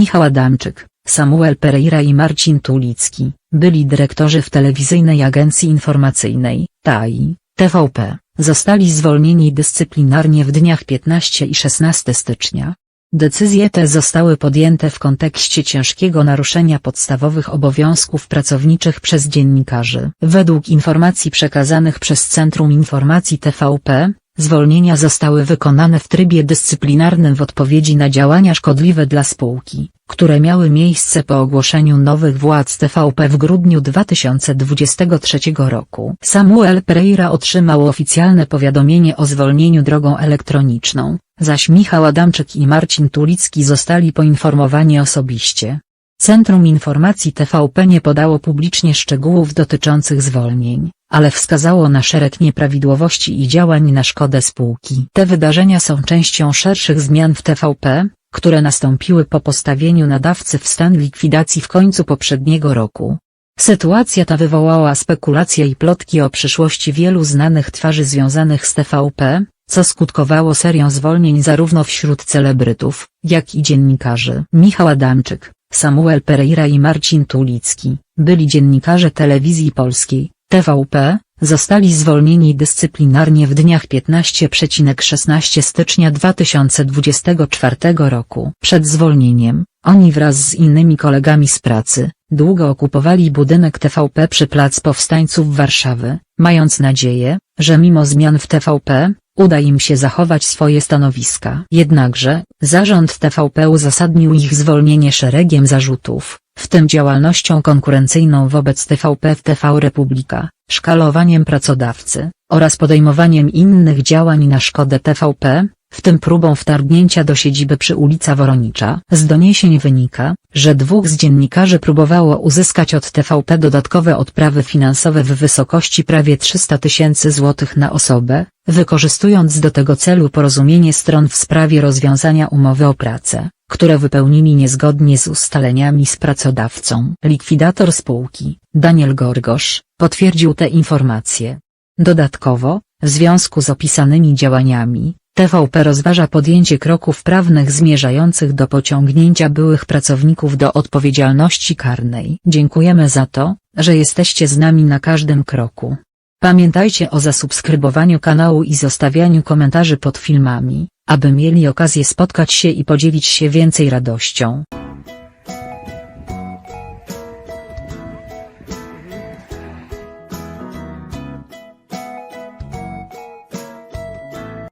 Michał Adamczyk, Samuel Pereira i Marcin Tulicki, byli dyrektorzy w telewizyjnej agencji informacyjnej, TAI, TVP, zostali zwolnieni dyscyplinarnie w dniach 15 i 16 stycznia. Decyzje te zostały podjęte w kontekście ciężkiego naruszenia podstawowych obowiązków pracowniczych przez dziennikarzy. Według informacji przekazanych przez Centrum Informacji TVP, zwolnienia zostały wykonane w trybie dyscyplinarnym w odpowiedzi na działania szkodliwe dla spółki, które miały miejsce po ogłoszeniu nowych władz TVP w grudniu 2023 roku. Samuel Pereira otrzymał oficjalne powiadomienie o zwolnieniu drogą elektroniczną, zaś Michał Adamczyk i Marcin Tulicki zostali poinformowani osobiście. Centrum Informacji TVP nie podało publicznie szczegółów dotyczących zwolnień, ale wskazało na szereg nieprawidłowości i działań na szkodę spółki. Te wydarzenia są częścią szerszych zmian w TVP, które nastąpiły po postawieniu nadawcy w stan likwidacji w końcu poprzedniego roku. Sytuacja ta wywołała spekulacje i plotki o przyszłości wielu znanych twarzy związanych z TVP, co skutkowało serią zwolnień zarówno wśród celebrytów, jak i dziennikarzy. Michał Adamczyk, Samuel Pereira i Marcin Tulicki, byli dziennikarze telewizji polskiej, TVP, zostali zwolnieni dyscyplinarnie w dniach 15-16 stycznia 2024 roku. Przed zwolnieniem, oni wraz z innymi kolegami z pracy, długo okupowali budynek TVP przy Plac Powstańców Warszawy, mając nadzieję, że mimo zmian w TVP, uda im się zachować swoje stanowiska. Jednakże, zarząd TVP uzasadnił ich zwolnienie szeregiem zarzutów, w tym działalnością konkurencyjną wobec TVP w TV Republika, szkalowaniem pracodawcy, oraz podejmowaniem innych działań na szkodę TVP, w tym próbą wtargnięcia do siedziby przy ulica Woronicza. Z doniesień wynika, że dwóch z dziennikarzy próbowało uzyskać od TVP dodatkowe odprawy finansowe w wysokości prawie 300 tysięcy złotych na osobę, wykorzystując do tego celu porozumienie stron w sprawie rozwiązania umowy o pracę, które wypełnili niezgodnie z ustaleniami z pracodawcą. Likwidator spółki, Daniel Gorgosz, potwierdził te informacje. Dodatkowo, w związku z opisanymi działaniami, TVP rozważa podjęcie kroków prawnych zmierzających do pociągnięcia byłych pracowników do odpowiedzialności karnej. Dziękujemy za to, że jesteście z nami na każdym kroku. Pamiętajcie o zasubskrybowaniu kanału i zostawianiu komentarzy pod filmami, aby mieli okazję spotkać się i podzielić się więcej radością.